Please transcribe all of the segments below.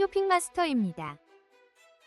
쇼핑마스터입니다.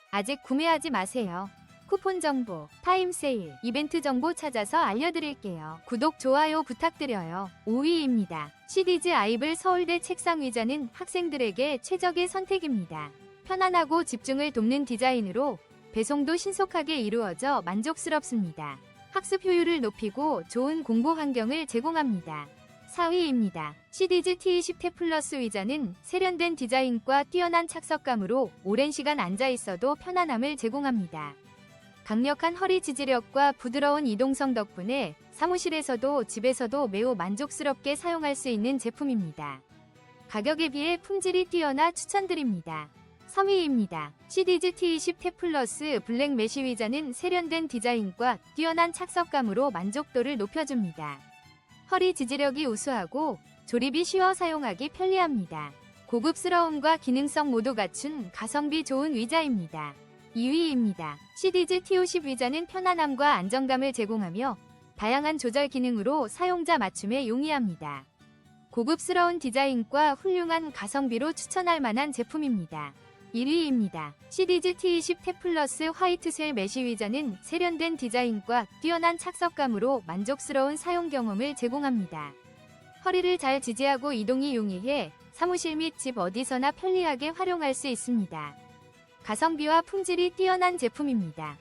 아직 구매하지 마세요. 쿠폰 정보, 타임 세일, 이벤트 정보 찾아서 알려드릴게요. 구독, 좋아요 부탁드려요. 5위입니다. 시디즈 아이블 서울대 책상 의자는 학생들에게 최적의 선택입니다. 편안하고 집중을 돕는 디자인으로 배송도 신속하게 이루어져 만족스럽습니다. 학습 효율을 높이고 좋은 공부 환경을 제공합니다. 4위입니다. 시디즈 T20 탭 플러스 의자는 세련된 디자인과 뛰어난 착석감으로 오랜 시간 앉아 있어도 편안함을 제공합니다. 강력한 허리 지지력과 부드러운 이동성 덕분에 사무실에서도 집에서도 매우 만족스럽게 사용할 수 있는 제품입니다. 가격에 비해 품질이 뛰어나 추천드립니다. 3위입니다. 시디즈 T20 탭 플러스 블랙 메쉬 의자는 세련된 디자인과 뛰어난 착석감으로 만족도를 높여줍니다. 허리 지지력이 우수하고 조립이 쉬워 사용하기 편리합니다. 고급스러움과 기능성 모두 갖춘 가성비 좋은 의자입니다. 2위입니다. 시디즈 T50 의자는 편안함과 안정감을 제공하며 다양한 조절 기능으로 사용자 맞춤에 용이합니다. 고급스러운 디자인과 훌륭한 가성비로 추천할 만한 제품입니다. 1위입니다. 시디즈 T20 탭 플러스 화이트셀 메쉬 의자는 세련된 디자인과 뛰어난 착석감으로 만족스러운 사용 경험을 제공합니다. 허리를 잘 지지하고 이동이 용이해 사무실 및 집 어디서나 편리하게 활용할 수 있습니다. 가성비와 품질이 뛰어난 제품입니다.